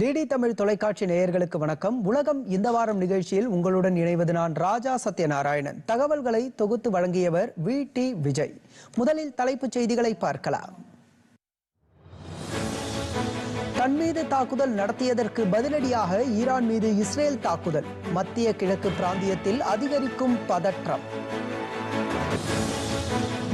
DD Tamil தொலைக்காட்சி நேயர்களுக்கு வணக்கம். உலகம் இந்த வாரம் நிகழ்ச்சியில் உங்களுடன் இணைவது நான் ராஜா சத்யநாராயணன். தகவல்களை தொகுத்து வழங்கியவர் வி. டி. விஜய். முதலில் தலைப்புச் செய்திகளை பார்க்கலாம். தன் மீது தாக்குதல் நடத்தியதற்கு பதிலடியாக ஈரான் மீது இஸ்ரேல் தாக்குதல். மத்திய கிழக்கு பிராந்தியத்தில் அதிகரிக்கும் பதற்றம்.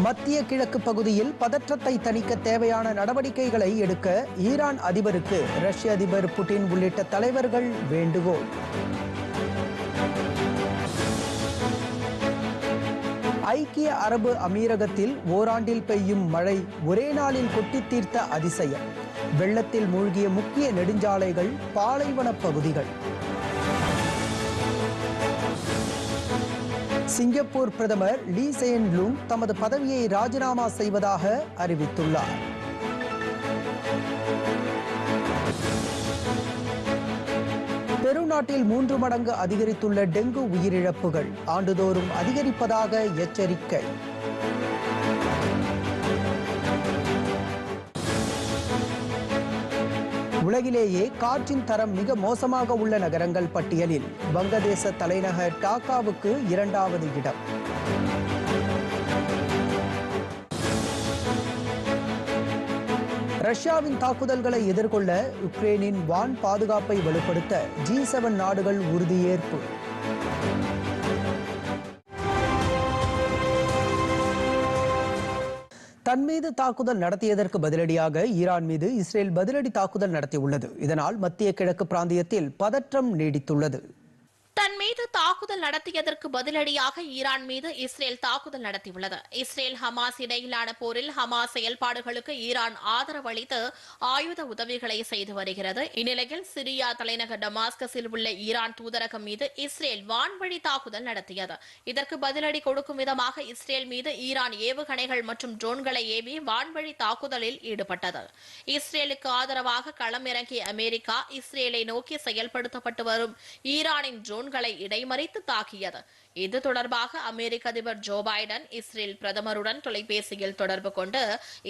மத்திய கிழக்கு பகுதியில் பதற்றத்தை தணிக்க தேவையான நடவடிக்கைகளை எடுக்க ஈரான் அதிபருக்கு ரஷ்ய அதிபர் புட்டின் உள்ளிட்ட தலைவர்கள் வேண்டுகோள். ஐக்கிய அரபு அமீரகத்தில் ஓராண்டில் பெய்யும் மழை ஒரே நாளில் கொட்டித் தீர்த்த அதிசயம். வெள்ளத்தில் மூழ்கிய முக்கிய நெடுஞ்சாலைகள் பாலைவன பகுதிகள். சிங்கப்பூர் பிரதமர் லீ செயன் லூங் தமது பதவியை ராஜினாமா செய்வதாக அறிவித்துள்ளார். பெருநாட்டில் மூன்று மடங்கு அதிகரித்துள்ள டெங்கு உயிரிழப்புகள் ஆண்டுதோறும் அதிகரிப்பதாக எச்சரிக்கை. உலகிலேயே காற்றின் தரம் மிக மோசமாக உள்ள நகரங்கள் பட்டியலில் வங்கதேச தலைநகர் டாக்காவுக்கு இரண்டாவது இடம். ரஷ்யாவின் தாக்குதல்களை எதிர்கொள்ள உக்ரைனின் வான் பாதுகாப்பை வலுப்படுத்த ஜி செவன் நாடுகள் உறுதியேற்பு. தன் மீது தாக்குதல் நடத்தியதற்கு பதிலடியாக ஈரான் மீது இஸ்ரேல் பதிலடி தாக்குதல் நடத்தியுள்ளது. இதனால் மத்திய கிழக்கு பிராந்தியத்தில் பதற்றம் நீடித்துள்ளது. தன் மீது தாக்குதல் நடத்தியதற்கு பதிலடியாக ஈரான் மீது இஸ்ரேல் தாக்குதல் நடத்தியுள்ளது. இஸ்ரேல் ஹமாஸ் இடையிலான போரில் ஹமாஸ் செயல்பாடுகளுக்கு ஈரான் ஆதரவு அளித்து ஆயுத உதவிகளை செய்து வருகிறது. இந்நிலையில் சிரியா தலைநகர் டமாஸ்கஸில் உள்ள ஈரான் தூதரகம் மீது இஸ்ரேல் வான்வழி தாக்குதல் நடத்தியது. இதற்கு பதிலடி கொடுக்கும் விதமாக இஸ்ரேல் மீது ஈரான் ஏவுகணைகள் மற்றும் ட்ரோன்களை ஏவி வான்வழி தாக்குதலில் ஈடுபட்டது. இஸ்ரேலுக்கு ஆதரவாக களமிறங்கிய அமெரிக்கா இஸ்ரேலை நோக்கி செயல்படுத்தப்பட்டு வரும் ஈரானின் ட்ரோன்கள் இடைமறித்து தாக்கியது. இது தொடர்பாக அமெரிக்க அதிபர் ஜோ பைடன் இஸ்ரேல் பிரதமருடன் தொலைபேசியில் தொடர்பு கொண்டு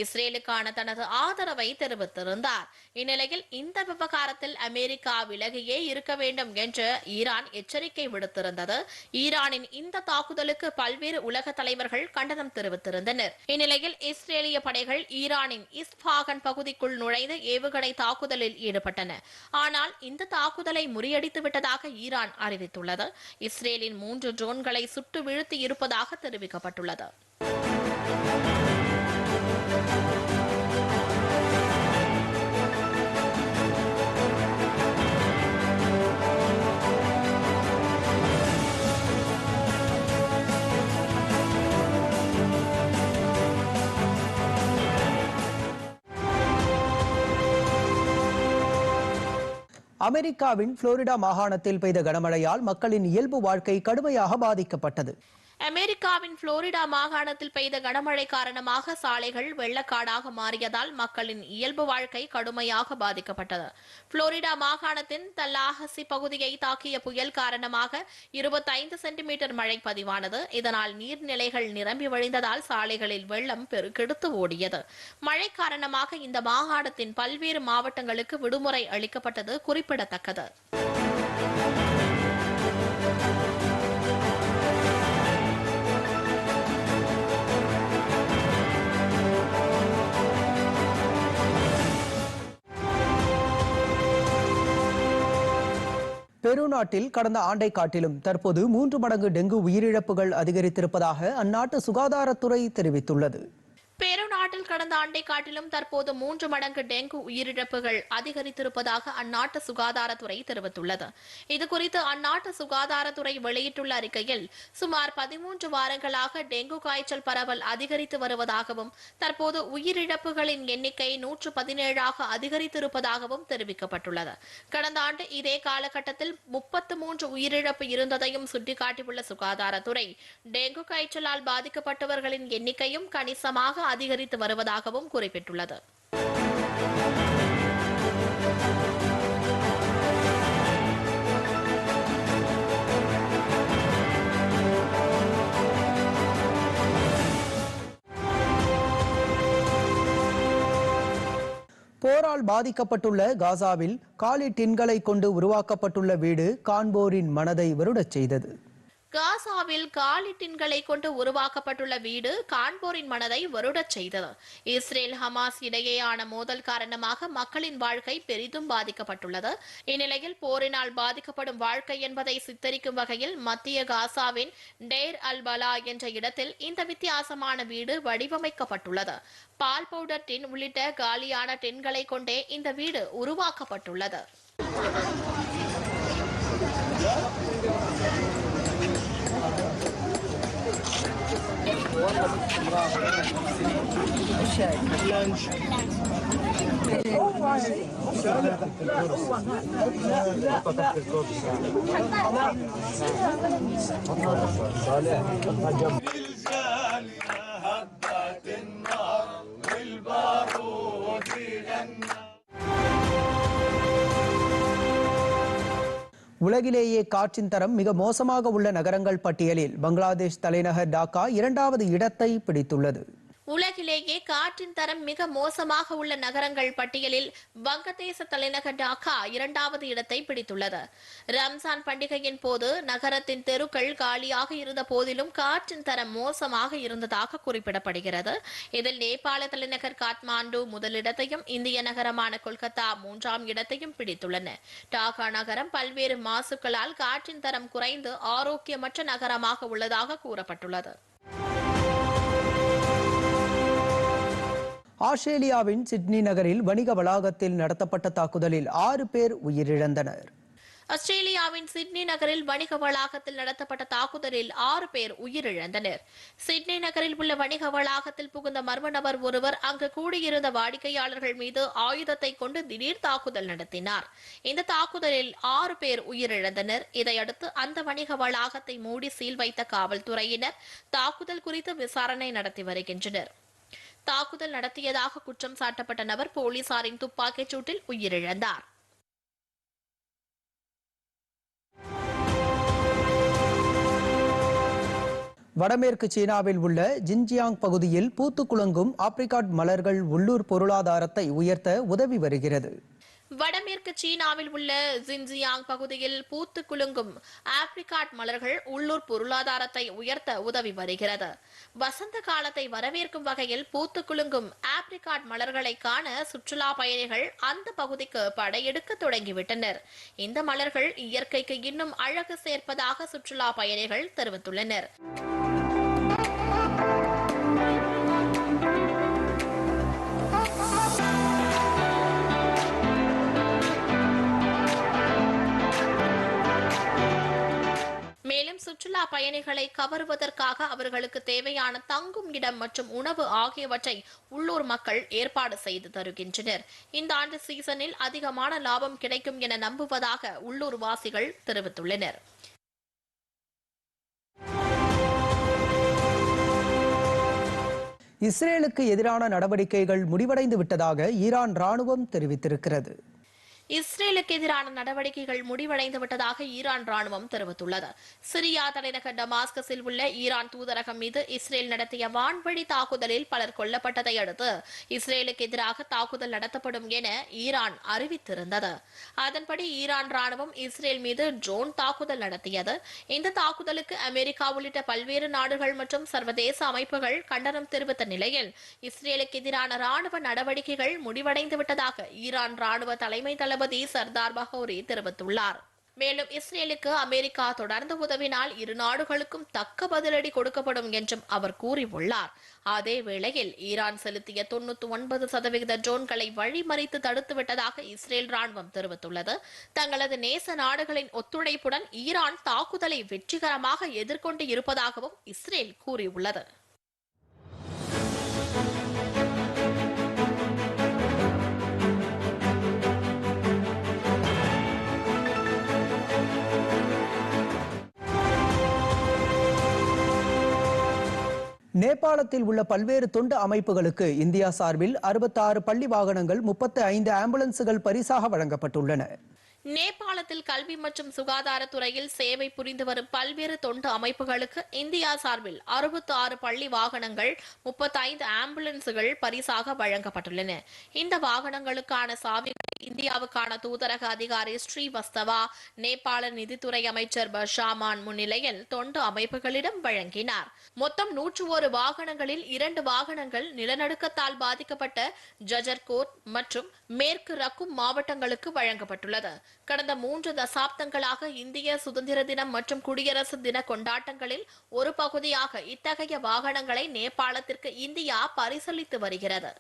இஸ்ரேலுக்கான தனது ஆதரவை தெரிவித்திருந்தார். இந்நிலையில் இந்த விவகாரத்தில் அமெரிக்கா விலகியே இருக்க வேண்டும் என்று ஈரான் எச்சரிக்கை விடுத்திருந்தது. ஈரானின் இந்த தாக்குதலுக்கு பல்வேறு உலக தலைவர்கள் கண்டனம் தெரிவித்திருந்தனர். இந்நிலையில் இஸ்ரேலிய படைகள் ஈரானின் இஸ்பாகன் பகுதிக்குள் நுழைந்து ஏவுகணை தாக்குதலில் ஈடுபட்டன. ஆனால் இந்த தாக்குதலை முறியடித்து விட்டதாக ஈரான் அறிவித்துள்ளது. இஸ்ரேலின் மூன்று தூண்களை சுட்டு வீழ்த்தி இருப்பதாக தெரிவிக்கப்பட்டுள்ளது. அமெரிக்காவின் புளோரிடா மாகாணத்தில் பெய்த கனமழையால் மக்களின் இயல்பு வாழ்க்கை கடுமையாக பாதிக்கப்பட்டது. அமெரிக்காவின் புளோரிடா மாகாணத்தில் பெய்த கனமழை காரணமாக சாலைகள் வெள்ளக்காடாக மாறியதால் மக்களின் இயல்பு வாழ்க்கை கடுமையாக பாதிக்கப்பட்டது. புளோரிடா மாகாணத்தின் தல்லாஹசி பகுதியை தாக்கிய புயல் காரணமாக இருபத்தைந்து சென்டிமீட்டர் மழை பதிவானது. இதனால் நீர்நிலைகள் நிரம்பி வழிந்ததால் சாலைகளில் வெள்ளம் பெருக்கெடுத்து ஓடியது. மழை காரணமாக இந்த மாகாணத்தின் பல்வேறு மாவட்டங்களுக்கு விடுமுறை அளிக்கப்பட்டது குறிப்பிடத்தக்கது. பெருநாட்டில் கடந்த ஆண்டை காட்டிலும் தற்போது மூன்று மடங்கு டெங்கு உயிரிழப்புகள் அதிகரித்திருப்பதாக அந்நாட்டு சுகாதாரத்துறை தெரிவித்துள்ளது. பெருநாட்டில் கடந்த ஆண்டை காட்டிலும் தற்போது மூன்று மடங்கு டெங்கு உயிரிழப்புகள் அதிகரித்திருப்பதாக அந்நாட்டு சுகாதாரத்துறை தெரிவித்துள்ளது. இதுகுறித்து அந்நாட்டு சுகாதாரத்துறை வெளியிட்டுள்ள அறிக்கையில் சுமார் பதிமூன்று வாரங்களாக டெங்கு காய்ச்சல் பரவல் அதிகரித்து வருவதாகவும் தற்போது உயிரிழப்புகளின் எண்ணிக்கை நூற்று பதினேழாக அதிகரித்திருப்பதாகவும் தெரிவிக்கப்பட்டுள்ளது. கடந்த ஆண்டு இதே காலகட்டத்தில் முப்பத்து மூன்று உயிரிழப்பு இருந்ததையும் சுட்டிக்காட்டியுள்ள சுகாதாரத்துறை டெங்கு காய்ச்சலால் பாதிக்கப்பட்டவர்களின் எண்ணிக்கையும் கணிசமாக அதிகரித்து வருவதாகவும் குறிப்பிட்டுள்ளது. போரால் பாதிக்கப்பட்டுள்ள காசாவில் காலி டின்களை கொண்டு உருவாக்கப்பட்டுள்ள வீடு காண்போரின் மனதை வருடச் செய்தது. காசாவில் காலி டின்களை கொண்டு உருவாக்கப்பட்டுள்ள வீடு காண்போரின் மனதை வருடச் செய்தது. இஸ்ரேல் ஹமாஸ் இடையேயான மோதல் காரணமாக மக்களின் வாழ்க்கை பெரிதும் பாதிக்கப்பட்டுள்ளது. இந்நிலையில் போரினால் பாதிக்கப்படும் வாழ்க்கை என்பதை சித்தரிக்கும் வகையில் மத்திய காசாவின் டேர் அல் பலா என்ற இடத்தில் இந்த வித்தியாசமான வீடு வடிவமைக்கப்பட்டுள்ளது. பால் பவுடர் டின் உள்ளிட்ட காலியான டின்களை கொண்டே இந்த வீடு உருவாக்கப்பட்டுள்ளது. Salih. உலகிலேயே காற்றின் தரம் மிக மோசமாக உள்ள நகரங்கள் பட்டியலில் பங்களாதேஷ் தலைநகர் டாக்கா இரண்டாவது இடத்தை பிடித்துள்ளது. உலகிலேயே காற்றின் தரம் மிக மோசமாக உள்ள நகரங்கள் பட்டியலில் வங்கதேச தலைநகர் டாக்கா இரண்டாவது இடத்தை பிடித்துள்ளது. ரம்சான் பண்டிகையின் போது நகரத்தின் தெருக்கள் காலியாக இருந்த போதிலும் காற்றின் தரம் மோசமாக இருந்ததாக குறிப்பிடப்படுகிறது. இதில் நேபாள தலைநகர் காத்மாண்டு முதலிடத்தையும் இந்திய நகரமான கொல்கத்தா மூன்றாம் இடத்தையும் பிடித்துள்ளன. டாக்கா நகரம் பல்வேறு மாசுக்களால் காற்றின் தரம் குறைந்து ஆரோக்கியமற்ற நகரமாக உள்ளதாக கூறப்பட்டுள்ளது. ஆஸ்திரேலியாவின் சிட்னி நகரில் வணிக வளாகத்தில் நடத்தப்பட்ட தாக்குதலில் ஆறு பேர் உயிரிழந்தனர். ஆஸ்திரேலியாவின் சிட்னி நகரில் வணிக வளாகத்தில் நடத்தப்பட்ட தாக்குதலில் ஆறு பேர் உயிரிழந்தனர். சிட்னி நகரில் உள்ள வணிக வளாகத்தில் புகுந்த மர்ம நபர் ஒருவர் அங்கு கூடியிருந்த வாடிக்கையாளர்கள் மீது ஆயுதத்தை கொண்டு திடீர் தாக்குதல் நடத்தினார். இந்த தாக்குதலில் ஆறு பேர் உயிரிழந்தனர். இதையடுத்து அந்த வணிக வளாகத்தை மூடி சீல் வைத்த காவல்துறையினர் தாக்குதல் குறித்து விசாரணை நடத்தி வருகின்றனர். தாக்குதல் நடத்தியதாக குற்றம் சாட்டப்பட்ட நபர் போலீசாரின் துப்பாக்கிச் சூட்டில் உயிரிழந்தார். வடமேற்கு சீனாவில் உள்ள ஜின்ஜியாங் பகுதியில் பூத்துக்குலுங்கும் ஆப்ரிகாட் மலர்கள் உள்ளூர் பொருளாதாரத்தை உயர்த்த உதவி வருகிறது. வடமேற்கு சீனாவில் உள்ள ஜின்ஜியாங் பகுதியில் பூத்து குலுங்கும் ஆப்ரிகாட் மலர்கள் உள்ளூர் பொருளாதாரத்தை உயர்த்த உதவி வருகிறது. வசந்த காலத்தை வரவேற்கும் வகையில் பூத்து குலுங்கும் ஆப்ரிகாட் மலர்களை காண சுற்றுலா பயணிகள் அந்த பகுதிக்கு படையெடுக்க தொடங்கிவிட்டனர். இந்த மலர்கள் இயற்கைக்கு இன்னும் அழகு சேர்ப்பதாக சுற்றுலா பயணிகள் தெரிவித்துள்ளனர். மேலும் சுற்றுலா பயணிகளை கவருவதற்காக அவர்களுக்கு தேவையான தங்கும் இடம் மற்றும் உணவு ஆகியவற்றை உள்ளூர் மக்கள் ஏற்பாடு செய்து தருகின்றனர். இந்த ஆண்டு சீசனில் அதிகமான லாபம் கிடைக்கும் என நம்புவதாக உள்ளூர் வாசிகள் தெரிவித்துள்ளனர். இஸ்ரேலுக்கு எதிரான நடவடிக்கைகள் முடிவடைந்து விட்டதாக ஈரான் ராணுவம் தெரிவித்திருக்கிறது. இஸ்ரேலுக்கு எதிரான நடவடிக்கைகள் முடிவடைந்து விட்டதாக ஈரான் ராணுவம் தெரிவித்துள்ளது. சிரியா தலைநகர் டமாஸ்கஸில் உள்ள ஈரான் தூதரகம் மீது இஸ்ரேல் நடத்திய வான்வழி தாக்குதலில் பலர் கொல்லப்பட்டதை அடுத்து இஸ்ரேலுக்கு எதிராக தாக்குதல் நடத்தப்படும் என ஈரான் அறிவித்திருந்தது. அதன்படி ஈரான் ராணுவம் இஸ்ரேல் மீது ட்ரோன் தாக்குதல் நடத்தியது. இந்த தாக்குதலுக்கு அமெரிக்கா உள்ளிட்ட பல்வேறு நாடுகள் மற்றும் சர்வதேச அமைப்புகள் கண்டனம் தெரிவித்த நிலையில் இஸ்ரேலுக்கு எதிரான ராணுவ நடவடிக்கைகள் முடிவடைந்து விட்டதாக ஈரான் ராணுவ தலைமை தளபதி தளபதி சர்தார் பகோரி தெரிவித்துள்ளார். மேலும் இஸ்ரேலுக்கு அமெரிக்கா தொடர்ந்து உதவினால் இரு நாடுகளுக்கும் தக்க பதிலடி கொடுக்கப்படும் என்றும் அவர் கூறியுள்ளார். அதே வேளையில் ஈரான் செலுத்திய தொண்ணூத்தி ஒன்பது சதவிகித ட்ரோன்களை வழிமறித்து தடுத்துவிட்டதாக இஸ்ரேல் ராணுவம் தெரிவித்துள்ளது. தங்களது நேச நாடுகளின் ஒத்துழைப்புடன் ஈரான் தாக்குதலை வெற்றிகரமாக எதிர்கொண்டு இருப்பதாகவும் இஸ்ரேல் கூறியுள்ளது. நேபாளத்தில் உள்ள பல்வேறு தொண்டு அமைப்புகளுக்கு இந்தியா சார்பில் 66 பள்ளி வாகனங்கள் முப்பத்து ஐந்து ஆம்புலன்ஸுகள் பரிசாக வழங்கப்பட்டுள்ளன. நேபாளத்தில் கல்வி மற்றும் சுகாதாரத்துறையில் சேவை புரிந்து வரும் பல்வேறு தொண்டு அமைப்புகளுக்கு இந்தியா சார்பில் அறுபத்தி ஆறு பள்ளி வாகனங்கள் முப்பத்தைந்து ஆம்புலன்ஸுகள் பரிசாக வழங்கப்பட்டுள்ளன. இந்த வாகனங்களுக்கான சாவிகள் இந்தியாவுக்கான தூதரக அதிகாரி ஸ்ரீவஸ்தவா நேபாள நிதித்துறை அமைச்சர் பஷாமான் முன்னிலையில் தொண்டு அமைப்புகளிடம் வழங்கினார். மொத்தம் நூற்று ஒரு வாகனங்களில் இரண்டு வாகனங்கள் நிலநடுக்கத்தால் பாதிக்கப்பட்ட ஜஜர்கோட் மற்றும் மேற்கு ரக்கும் மாவட்டங்களுக்கு வழங்கப்பட்டுள்ளது. கடந்த மூன்று தசாப்தங்களாக இந்திய சுதந்திர தினம் மற்றும் குடியரசு தின கொண்டாட்டங்களில் ஒரு பகுதியாக இத்தகைய வாகனங்களை நேபாளத்திற்கு இந்தியா பரிசளித்து வருகிறது.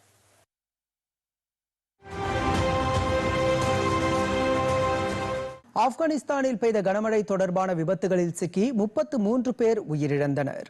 ஆப்கானிஸ்தானில் பெய்த கனமழை தொடர்பான விபத்துகளில் சிக்கி முப்பத்து மூன்று பேர் உயிரிழந்தனர்.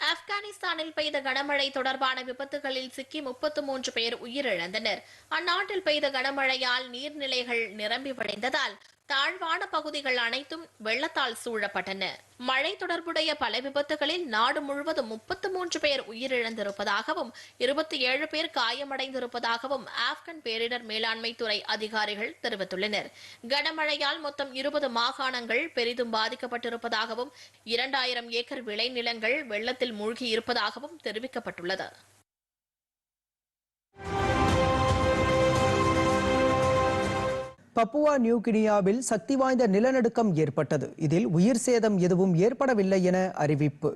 ஆப்கானிஸ்தானில் பெய்த கனமழை தொடர்பான விபத்துகளில் சிக்கி முப்பத்து மூன்று பேர் உயிரிழந்தனர். அந்நாட்டில் பெய்த கனமழையால் நீர்நிலைகள் நிரம்பி வழிந்ததால் தாழ்வான பகுதிகள் அனைத்தும் வெள்ளத்தால் சூழப்பட்டன. மழை தொடர்புடைய பல விபத்துகளில் நாடு முழுவதும் முப்பத்து மூன்று பேர் உயிரிழந்திருப்பதாகவும் இருபத்தி ஏழு பேர் காயமடைந்திருப்பதாகவும் ஆப்கன் பேரிடர் மேலாண்மை துறை அதிகாரிகள் தெரிவித்துள்ளனர். கனமழையால் மொத்தம் இருபது மாகாணங்கள் பெரிதும் பாதிக்கப்பட்டிருப்பதாகவும் இரண்டாயிரம் ஏக்கர் விளைநிலங்கள் வெள்ளத்தில் மூழ்கி இருப்பதாகவும் தெரிவிக்கப்பட்டுள்ளது. பப்புவா நியூ கினியாவில் சக்தி வாய்ந்த நிலநடுக்கம் ஏற்பட்டது. இதில் உயிர் சேதம் எதுவும் ஏற்படவில்லை என அறிவிப்பு.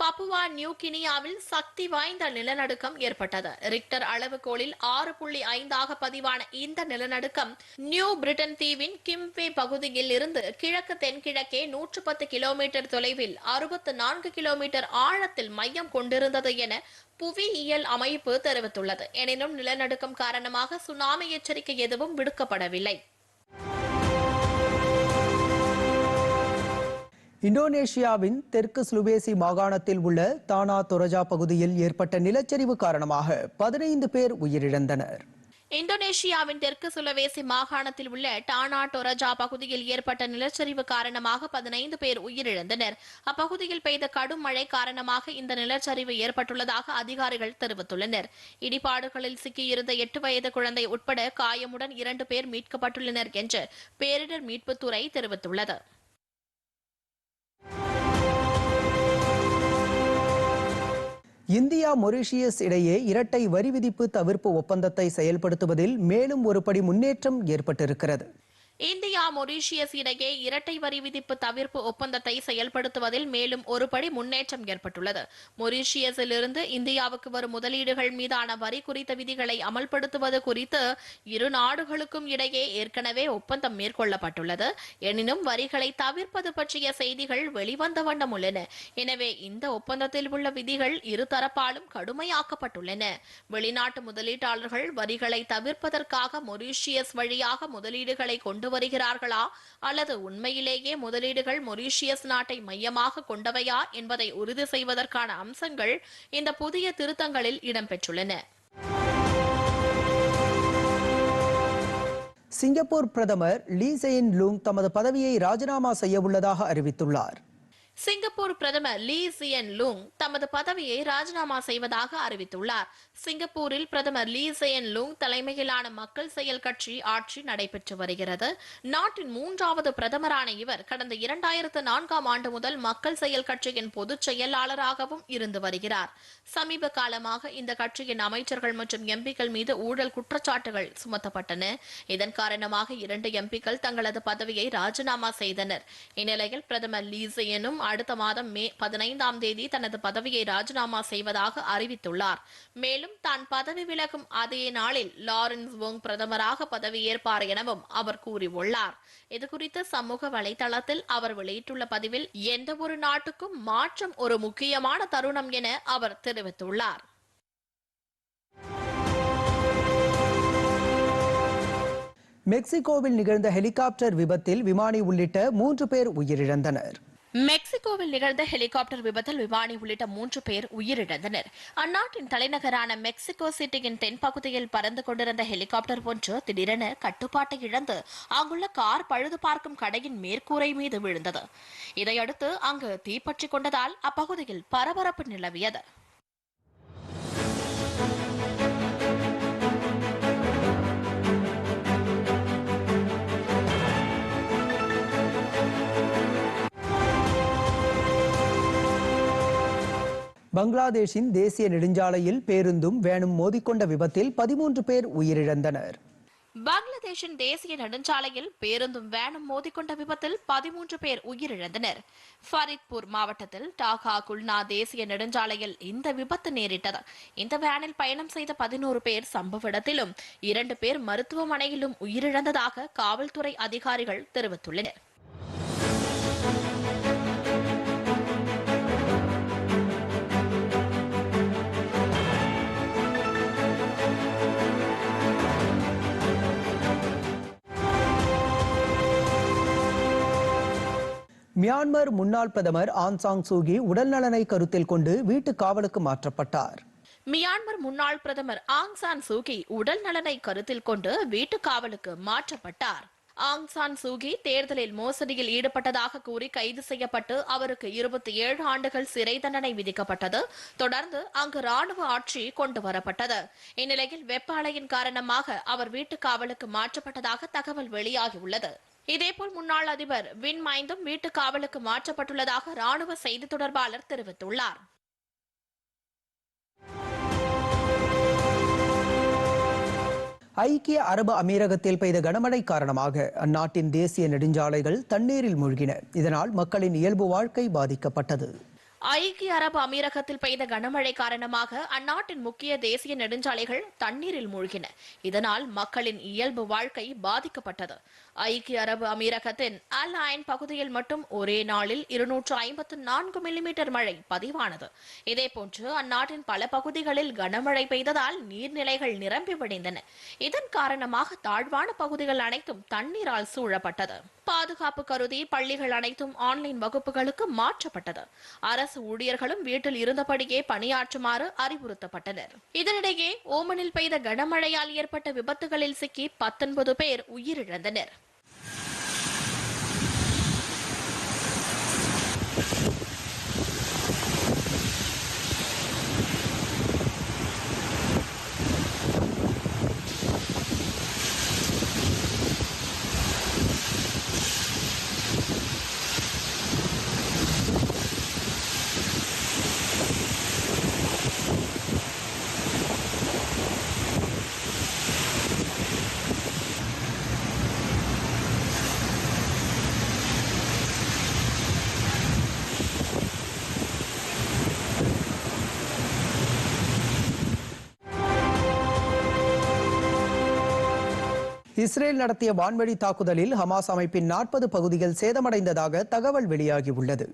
பப்புவா நியூ கினியாவில் சக்தி வாய்ந்த நிலநடுக்கம் ஏற்பட்டது. ரிக்டர் அளவுகோலில் ஆறு புள்ளி ஐந்தாக பதிவான இந்த நிலநடுக்கம் நியூ பிரிட்டன் தீவின் கிம்வே பகுதியில் இருந்து கிழக்கு தென்கிழக்கே நூற்று பத்து கிலோமீட்டர் தொலைவில் அறுபத்து நான்கு கிலோமீட்டர் ஆழத்தில் மையம் கொண்டிருந்தது என புவியியல் அமைப்பு தெரிவித்துள்ளது. எனினும் நிலநடுக்கம் காரணமாக சுனாமி எச்சரிக்கை எதுவும் விடுக்கப்படவில்லை. இந்தோனேஷியாவின் தெற்கு சுலுவேசி மாகாணத்தில் உள்ள தானா தொரஜா பகுதியில் ஏற்பட்ட நிலச்சரிவு காரணமாக பதினைந்து பேர் உயிரிழந்தனர். இந்தோனேஷியாவின் தெற்கு சுலவேசி மாகாணத்தில் உள்ள டானா டொரஜா பகுதியில் ஏற்பட்ட நிலச்சரிவு காரணமாக பதினைந்து பேர் உயிரிழந்தனர். அப்பகுதியில் பெய்த கடும் மழை காரணமாக இந்த நிலச்சரிவு ஏற்பட்டுள்ளதாக அதிகாரிகள் தெரிவித்துள்ளனர். இடிபாடுகளில் சிக்கியிருந்த எட்டு வயது குழந்தை உட்பட காயமுடன் இரண்டு பேர் மீட்கப்பட்டுள்ளனர் என்று பேரிடர் மீட்புத்துறை தெரிவித்துள்ளது. இந்தியா மொரீஷியஸ் இடையே இரட்டை வரி விதிப்பு தவிர்ப்பு ஒப்பந்தத்தை செயல்படுத்துவதில் மேலும் ஒருபடி முன்னேற்றம் ஏற்பட்டிருக்கிறது. இந்தியா மொரீஷியஸ் இடையே இரட்டை வரி விதிப்பு தவிர்ப்பு ஒப்பந்தத்தை செயல்படுத்துவதில் மேலும் ஒருபடி முன்னேற்றம் ஏற்பட்டுள்ளது. மொரீஷியஸிலிருந்து இந்தியாவுக்கு வரும் முதலீடுகள் மீதான வரி குறித்த விதிகளை அமல்படுத்துவது குறித்து இரு நாடுகளுக்கும் இடையே ஏற்கனவே ஒப்பந்தம் மேற்கொள்ளப்பட்டுள்ளது. எனினும் வரிகளை தவிர்ப்பது பற்றிய செய்திகள் வெளிவந்த வண்ணம் உள்ளன. எனவே இந்த ஒப்பந்தத்தில் உள்ள விதிகள் இருதரப்பாலும் கடுமையாக்கப்பட்டுள்ளன. வெளிநாட்டு முதலீட்டாளர்கள் வரிகளை தவிர்ப்பதற்காக மொரீஷியஸ் வழியாக முதலீடுகளை கொண்டு வருகிறார்களா? அல்லது உண்மையிலேயே முதலீடுகள் மொரீஷியஸ் நாட்டை மையமாக கொண்டவையா என்பதை உறுதி செய்வதற்கான அம்சங்கள் இந்த புதிய திருத்தங்களில் இடம்பெற்றுள்ளன. சிங்கப்பூர் பிரதமர் லீ செயின் லூங் தமது பதவியை ராஜினாமா செய்ய உள்ளதாக அறிவித்துள்ளார். சிங்கப்பூர் பிரதமர் லீ சியன் லூங் தமது பதவியை ராஜினாமா செய்வதாக அறிவித்துள்ளார். சிங்கப்பூரில் பிரதமர் லீ சியன் லூங் தலைமையிலான மக்கள் செயல் கட்சி ஆட்சி நடைபெற்று வருகிறது. நாட்டின் மூன்றாவது பிரதமரான இவர் கடந்த இரண்டாயிரத்து நான்காம் ஆண்டு முதல் மக்கள் செயல் கட்சியின் பொதுச் செயலாளராகவும் இருந்து வருகிறார். சமீப காலமாக இந்த கட்சியின் அமைச்சர்கள் மற்றும் எம்பிக்கள் மீது ஊழல் குற்றச்சாட்டுகள் சுமத்தப்பட்டன. இதன் காரணமாக இரண்டு எம்பிக்கள் தங்களது பதவியை ராஜினாமா செய்தனர். இந்நிலையில் பிரதமர் லீ சியனும் அடுத்த மாதம் மே பதினைந்தாம் தேதி தனது பதவியை ராஜினாமா செய்வதாக அறிவித்துள்ளார். மேலும் தான் பதவி விலகும் அதே நாளில் லாரன்ஸ் வோங் பிரதமராக பதவியேற்பார் எனவும் அவர் கூறியுள்ளார். இதுகுறித்து சமூக வலைதளத்தில் அவர் வெளியிட்டுள்ள பதிவில் எந்த ஒரு நாட்டுக்கும் மாற்றம் ஒரு முக்கியமான தருணம் என அவர் தெரிவித்துள்ளார். மெக்சிகோவில் நிகழ்ந்த ஹெலிகாப்டர் விபத்தில் விமானி உள்ளிட்ட மூன்று பேர் உயிரிழந்தனர். மெக்சிகோவில் நிகழ்ந்த ஹெலிகாப்டர் விபத்தில் விமானி உள்ளிட்ட மூன்று பேர் உயிரிழந்தனர். அந்நாட்டின் தலைநகரான மெக்சிகோ சிட்டியின் தென்பகுதியில் பறந்து கொண்டிருந்த ஹெலிகாப்டர் ஒன்று திடீரென கட்டுப்பாட்டை இழந்து அங்குள்ள கார் பழுது பார்க்கும் கடையின் மேற்கூரை மீது விழுந்தது. இதையடுத்து அங்கு தீப்பற்றிக் கொண்டதால் அப்பகுதியில் பரபரப்பு நிலவியது. பங்களாதேஷின் தேசிய நெடுஞ்சாலையில் பேருந்தும் வேனும் மோதிக்கொண்ட விபத்தில் பதிமூன்று பேர் உயிரிழந்தனர். பங்களாதேஷின் தேசிய நெடுஞ்சாலையில் பேருந்தும் வேனும் மோதிக்கொண்ட விபத்தில் பதிமூன்று பேர் உயிரிழந்தனர். ஃபரித்பூர் மாவட்டத்தில் டாகா குல்னா தேசிய நெடுஞ்சாலையில் இந்த விபத்து நேரிட்டது. இந்த வேனில் பயணம் செய்த பதினோரு பேர் சம்பவ இடத்திலும் இரண்டு பேர் மருத்துவமனையிலும் உயிரிழந்ததாக காவல்துறை அதிகாரிகள் தெரிவித்துள்ளனர். மியான்மர் முன்னாள் பிரதமர் ஆன்சாங் சூகி உடல்நலனை கருத்தில் கொண்டு வீட்டு காவலுக்கு மாற்றப்பட்டார். மியான்மர் முன்னாள் பிரதமர் ஆங் சான் சூகி உடல் நலனை கருத்தில் கொண்டு வீட்டு காவலுக்கு மாற்றப்பட்டார். ஆங் சான் சூகி தேர்தலில் மோசடியில் ஈடுபட்டதாக கூறி கைது செய்யப்பட்டு அவருக்கு இருபத்தி ஏழு ஆண்டுகள் சிறை தண்டனை விதிக்கப்பட்டது. தொடர்ந்து அங்கு ராணுவ ஆட்சி கொண்டு வரப்பட்டது. இந்நிலையில் வெப்ப அலையின் காரணமாக அவர் வீட்டு காவலுக்கு மாற்றப்பட்டதாக தகவல் வெளியாகியுள்ளது. இதேபோல் முன்னாள் அதிபர் வின் மைந்தும் வீட்டு காவலுக்கு மாற்றப்பட்டுள்ளதாக ராணுவ செய்தி தொடர்பாளர் தெரிவித்துள்ளார். ஐக்கிய அரபு அமீரகத்தில் பெய்த கனமழை காரணமாக அந்நாட்டின் தேசிய நெடுஞ்சாலைகள் தண்ணீரில் மூழ்கின. இதனால் மக்களின் இயல்பு வாழ்க்கை பாதிக்கப்பட்டது. ஐக்கிய அரபு அமீரகத்தில் பெய்த கனமழை காரணமாக அந்நாட்டின் முக்கிய தேசிய நெடுஞ்சாலைகள் தண்ணீரில் மூழ்கின. இதனால் மக்களின் இயல்பு வாழ்க்கை பாதிக்கப்பட்டது. ஐக்கிய அரபு அமீரகத்தின் அல் அயன் பகுதியில் மட்டும் ஒரே நாளில் இருநூற்று ஐம்பத்து நான்கு மில்லிமீட்டர் மழை பதிவானது. இதேபோன்று அந்நாட்டின் பல பகுதிகளில் கனமழை பெய்ததால் நீர்நிலைகள் நிரம்பி வடிந்தன. இதன் காரணமாக தாழ்வான பகுதிகள் அனைத்தும் தண்ணீரால் சூழப்பட்டது. பாதுகாப்பு கருதி பள்ளிகள் அனைத்தும் ஆன்லைன் வகுப்புகளுக்கு மாற்றப்பட்டது. அரசு ஊழியர்களும் வீட்டில் இருந்தபடியே பணியாற்றுமாறு அறிவுறுத்தப்பட்டனர். இதனிடையே ஓமனில் பெய்த கனமழையால் ஏற்பட்ட விபத்துகளில் சிக்கி பத்தொன்பது பேர் உயிரிழந்தனர். இஸ்ரேல் நடத்திய வான்வழி தாக்குதலில் ஹமாஸ் அமைப்பின் நாற்பது பகுதிகள் சேதமடைந்ததாக தகவல் வெளியாகியுள்ளது.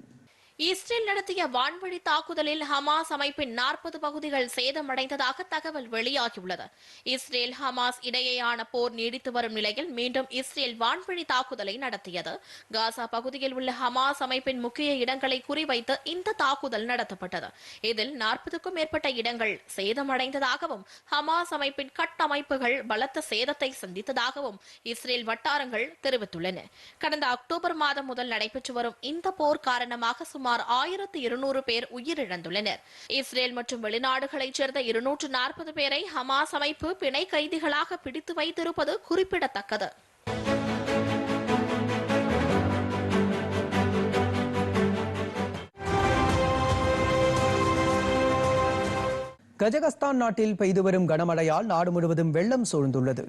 இஸ்ரேல் நடத்திய வான்வழி தாக்குதலில் ஹமாஸ் அமைப்பின் நாற்பது பகுதிகள் சேதமடைந்ததாக தகவல் வெளியாகியுள்ளது. இஸ்ரேல் ஹமாஸ் இடையேயான போர் நீடித்து வரும் நிலையில் மீண்டும் இஸ்ரேல் வான்வழி தாக்குதலை நடத்தியது. காசா பகுதியில் உள்ள ஹமாஸ் அமைப்பின் முக்கிய இடங்களை குறிவைத்து இந்த தாக்குதல் நடத்தப்பட்டது. இதில் நாற்பதுக்கும் மேற்பட்ட இடங்கள் சேதமடைந்ததாகவும் ஹமாஸ் அமைப்பின் கட்டமைப்புகள் பலத்த சேதத்தை சந்தித்ததாகவும் இஸ்ரேல் வட்டாரங்கள் தெரிவித்துள்ளன. கடந்த அக்டோபர் மாதம் முதல் நடைபெற்று வரும் இந்த போர் காரணமாக சுமார் சுமார் ஆயிரத்து இருநூறு பேர் உயிரிழந்துள்ளனர். இஸ்ரேல் மற்றும் வெளிநாடுகளைச் சேர்ந்த இருநூற்று நாற்பது பேரை ஹமாஸ் அமைப்பு பிணை கைதிகளாக பிடித்து வைத்திருப்பது குறிப்பிடத்தக்கது. கஜகஸ்தான் நாட்டில் பெய்து வரும் கனமழையால் நாடு முழுவதும் வெள்ளம் சூழ்ந்துள்ளது.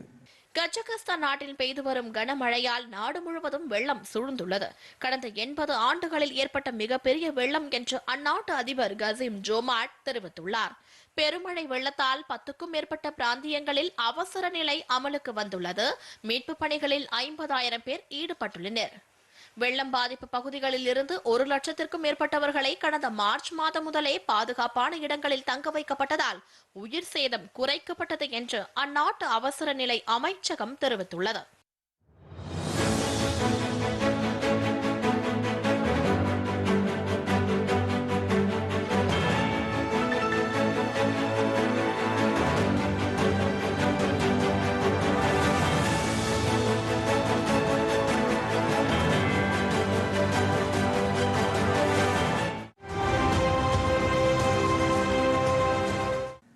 கஜகஸ்தான் நாட்டில் பெய்து வரும் கனமழையால் நாடு முழுவதும் வெள்ளம் சூழ்ந்துள்ளது. கடந்த எண்பது ஆண்டுகளில் ஏற்பட்ட மிகப்பெரிய வெள்ளம் என்று அந்நாட்டு அதிபர் கசிம் ஜோமாட் தெரிவித்துள்ளார். பெருமழை வெள்ளத்தால் பத்துக்கும் மேற்பட்ட பிராந்தியங்களில் அவசர நிலை அமலுக்கு வந்துள்ளது. மீட்பு பணிகளில் ஐம்பதாயிரம் பேர் ஈடுபட்டுள்ளனர். வெள்ளம் பாதிப்பு பகுதிகளில் இருந்து ஒரு லட்சத்திற்கும் மேற்பட்டவர்களை கடந்த மார்ச் மாதம் முதலே பாதுகாப்பான இடங்களில் தங்க வைக்கப்பட்டதால் உயிர் சேதம் குறைக்கப்பட்டது என்று அந்நாட்டு அவசர நிலை அமைச்சகம் தெரிவித்துள்ளது.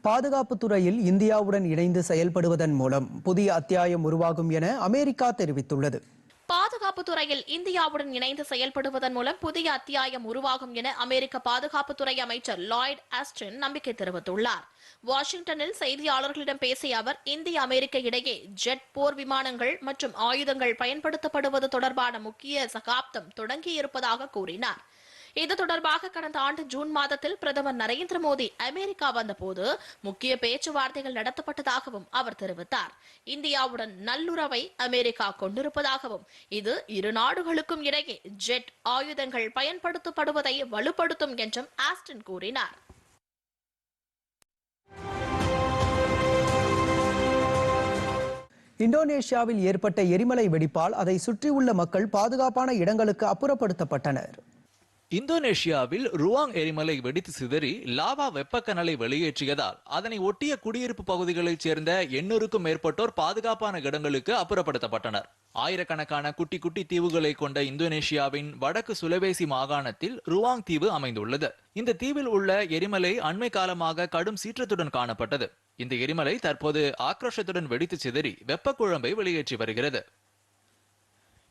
பாதுகாப்பு துறையில் இந்தியாவுடன் இணைந்து செயல்படுவதன் மூலம் புதிய அத்தியாயம் உருவாகும் என அமெரிக்கா தெரிவித்துள்ளது. பாதுகாப்பு துறையில் இந்தியாவுடன் இணைந்து செயல்படுவதன் மூலம் புதிய அத்தியாயம் உருவாகும் என அமெரிக்க பாதுகாப்புத்துறை அமைச்சர் லாய்ட் ஆஸ்டின் நம்பிக்கை தெரிவித்துள்ளார். வாஷிங்டனில் செய்தியாளர்களிடம் பேசிய அவர் இந்திய அமெரிக்க இடையே ஜெட் போர் விமானங்கள் மற்றும் ஆயுதங்கள் பயன்படுத்தப்படுவது தொடர்பான முக்கிய சகாப்தம் தொடங்கியிருப்பதாக கூறினார். இது தொடர்பாக கடந்த ஆண்டு ஜூன் மாதத்தில் பிரதமர் நரேந்திர மோடி அமெரிக்கா வந்தபோது முக்கிய பேச்சுவார்த்தைகள் நடத்தப்பட்டதாகவும் அவர் தெரிவித்தார். இந்தியாவுடன் நல்லுறவை அமெரிக்கா கொண்டிருப்பதாகவும் இது இரு நாடுகளுக்கும் இடையே ஜெட் ஆயுதங்கள் பயன்படுத்தப்படுவதை வலுப்படுத்தும் என்றும் ஆஸ்டின் கூறினார். இந்தோனேஷியாவில் ஏற்பட்ட எரிமலை வெடிப்பால் அதை சுற்றியுள்ள மக்கள் பாதுகாப்பான இடங்களுக்கு அப்புறப்படுத்தப்பட்டனர். இந்தோனேஷியாவில் ருவாங் எரிமலை வெடித்து சிதறி லாவா வெப்பக்கனலை வெளியேற்றியதால் அதனை ஒட்டிய குடியிருப்பு பகுதிகளைச் சேர்ந்த எண்ணூறுக்கும் மேற்பட்டோர் பாதுகாப்பான இடங்களுக்கு அப்புறப்படுத்தப்பட்டனர். ஆயிரக்கணக்கான குட்டி குட்டி தீவுகளை கொண்ட இந்தோனேஷியாவின் வடக்கு சுலவேசி மாகாணத்தில் ருவாங் தீவு அமைந்துள்ளது. இந்த தீவில் உள்ள எரிமலை அண்மை காலமாக கடும் சீற்றத்துடன் காணப்பட்டது. இந்த எரிமலை தற்போது ஆக்ரோஷத்துடன் வெடித்து சிதறி வெப்ப குழம்பை வெளியேற்றி வருகிறது.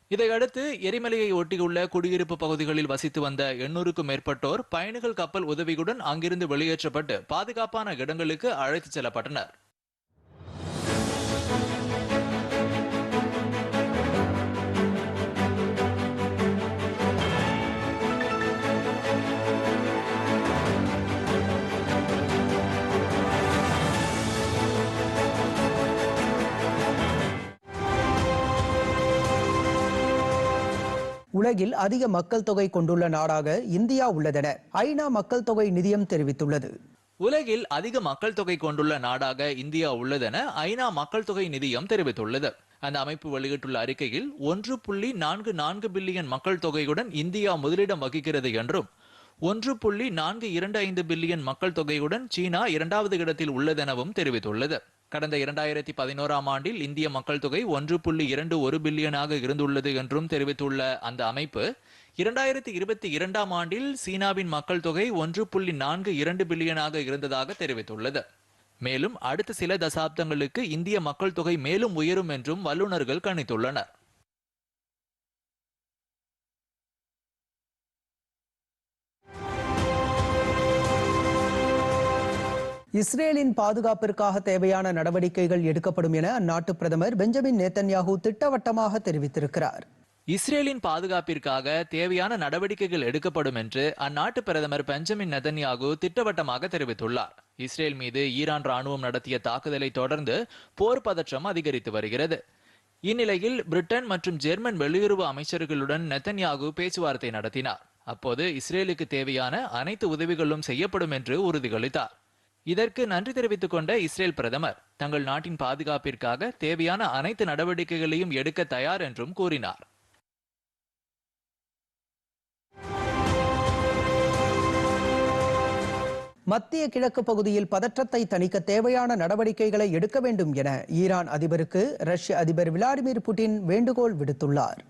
இதையடுத்து எரிமலையை ஒட்டியுள்ள குடியிருப்பு பகுதிகளில் வசித்து வந்த எண்ணூறுக்கும் மேற்பட்டோர் பயணிகள் கப்பல் உதவியுடன் அங்கிருந்து வெளியேற்றப்பட்டு பாதுகாப்பான இடங்களுக்கு அழைத்துச் செல்லப்பட்டனர். உலகில் அதிக மக்கள் தொகை கொண்டுள்ள நாடாக இந்தியா உள்ளதென ஐநா மக்கள் தொகை நிதியம் தெரிவித்துள்ளது. உலகில் அதிக மக்கள் தொகை கொண்டுள்ள நாடாக இந்தியா உள்ளதென ஐநா மக்கள் தொகை நிதியம் தெரிவித்துள்ளது. அந்த அமைப்பு வெளியிட்டுள்ள அறிக்கையில் ஒன்று புள்ளி நான்கு நான்கு பில்லியன் மக்கள் தொகையுடன் இந்தியா முதலிடம் வகிக்கிறது என்றும் ஒன்று புள்ளி நான்கு இரண்டு ஐந்து பில்லியன் மக்கள் தொகையுடன் சீனா இரண்டாவது இடத்தில் உள்ளதெனவும் தெரிவித்துள்ளது. கடந்த இரண்டாயிரத்தி பதினோராம் ஆண்டில் இந்திய மக்கள் தொகை ஒன்று புள்ளி இரண்டு ஒரு பில்லியனாக இருந்துள்ளது என்றும் தெரிவித்துள்ள அந்த அமைப்பு இரண்டாயிரத்தி இருபத்தி இரண்டாம் ஆண்டில் சீனாவின் மக்கள் தொகை ஒன்று புள்ளி நான்கு இரண்டு பில்லியனாக இருந்ததாக தெரிவித்துள்ளது. மேலும் அடுத்த சில தசாப்தங்களுக்கு இந்திய மக்கள் தொகை மேலும் உயரும் என்றும் வல்லுநர்கள் கணித்துள்ளனர். இஸ்ரேலின் பாதுகாப்பிற்காக தேவையான நடவடிக்கைகள் எடுக்கப்படும் என அந்நாட்டு பிரதமர் பெஞ்சமின் நேத்தன்யாகு திட்டவட்டமாக தெரிவித்திருக்கிறார். இஸ்ரேலின் பாதுகாப்பிற்காக தேவையான நடவடிக்கைகள் எடுக்கப்படும் என்று அந்நாட்டு பிரதமர் பெஞ்சமின் நெதன்யாகு திட்டவட்டமாக தெரிவித்துள்ளார். இஸ்ரேல் மீது ஈரான் ராணுவம் நடத்திய தாக்குதலை தொடர்ந்து போர் பதற்றம் அதிகரித்து வருகிறது. இந்நிலையில் பிரிட்டன் மற்றும் ஜெர்மன் வெளியுறவு அமைச்சர்களுடன் நெத்தன்யாகு பேச்சுவார்த்தை நடத்தினார். அப்போது இஸ்ரேலுக்கு தேவையான அனைத்து உதவிகளும் செய்யப்படும் என்று உறுதியளித்தார். இதற்கு நன்றி தெரிவித்துக் கொண்ட இஸ்ரேல் பிரதமர் தங்கள் நாட்டின் பாதுகாப்பிற்காக தேவையான அனைத்து நடவடிக்கைகளையும் எடுக்க தயார் என்றும் கூறினார். மத்திய கிழக்கு பகுதியில் பதற்றத்தை தணிக்க தேவையான நடவடிக்கைகளை எடுக்க வேண்டும் என ஈரான் அதிபருக்கு ரஷ்ய அதிபர் விளாடிமிர் புட்டின் வேண்டுகோள் விடுத்துள்ளார்.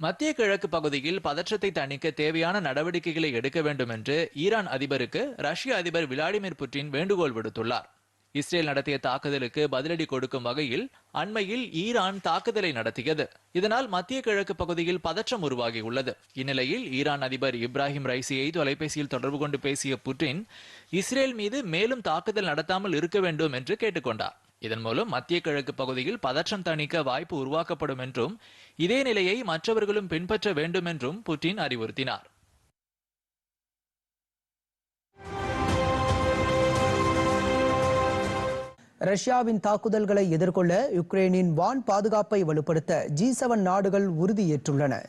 மத்திய கிழக்கு பகுதியில் பதற்றத்தை தணிக்க தேவையான நடவடிக்கைகளை எடுக்க வேண்டும் என்று ஈரான் அதிபருக்கு ரஷ்ய அதிபர் விளாடிமிர் புட்டின் வேண்டுகோள் விடுத்துள்ளார். இஸ்ரேல் நடத்திய தாக்குதலுக்கு பதிலடி கொடுக்கும் வகையில் அண்மையில் ஈரான் தாக்குதலை நடத்தியது. இதனால் மத்திய கிழக்கு பகுதியில் பதற்றம் உருவாகியுள்ளது. இந்நிலையில் ஈரான் அதிபர் இப்ராஹிம் ரைசியை தொலைபேசியில் தொடர்பு கொண்டு பேசிய புட்டின் இஸ்ரேல் மீது மேலும் தாக்குதல் நடத்தாமல் இருக்க வேண்டும் என்று கேட்டுக்கொண்டார். இதன் மூலம் மத்திய கிழக்கு பகுதியில் பதற்றம் தணிக்க வாய்ப்பு உருவாக்கப்படும் என்றும் இதே நிலையை மற்றவர்களும் பின்பற்ற வேண்டும் என்றும் புட்டின் அறிவுறுத்தினார். ரஷ்யாவின் தாக்குதல்களை எதிர்கொள்ள யுக்ரைனின் வான் பாதுகாப்பை வலுப்படுத்த ஜி செவன் நாடுகள் உறுதியேற்றுள்ளன.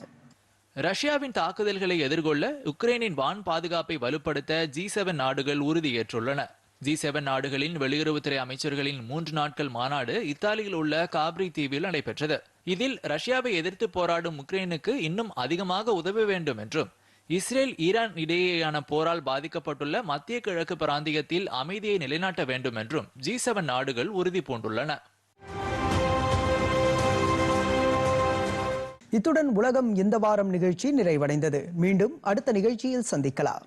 ரஷ்யாவின் தாக்குதல்களை எதிர்கொள்ள உக்ரைனின் வான் பாதுகாப்பை வலுப்படுத்த ஜி செவன் நாடுகள் உறுதியேற்றுள்ளன. ஜி செவன் நாடுகளின் வெளியுறவுத்துறை அமைச்சர்களின் மூன்று நாட்கள் மாநாடு இத்தாலியில் உள்ள காப்ரி தீவில் நடைபெற்றது. இதில் ரஷ்யாவை எதிர்த்து போராடும் உக்ரைனுக்கு இன்னும் அதிகமாக உதவ வேண்டும் என்றும் இஸ்ரேல் ஈரான் இடையேயான போரால் பாதிக்கப்பட்டுள்ள மத்திய கிழக்கு பிராந்தியத்தில் அமைதியை நிலைநாட்ட வேண்டும் என்றும் ஜி செவன் நாடுகள் உறுதி பூண்டுள்ளன. இத்துடன் உலகம் இந்த வாரம் நிகழ்ச்சி நிறைவடைந்தது. மீண்டும் அடுத்த நிகழ்ச்சியில் சந்திக்கலாம்.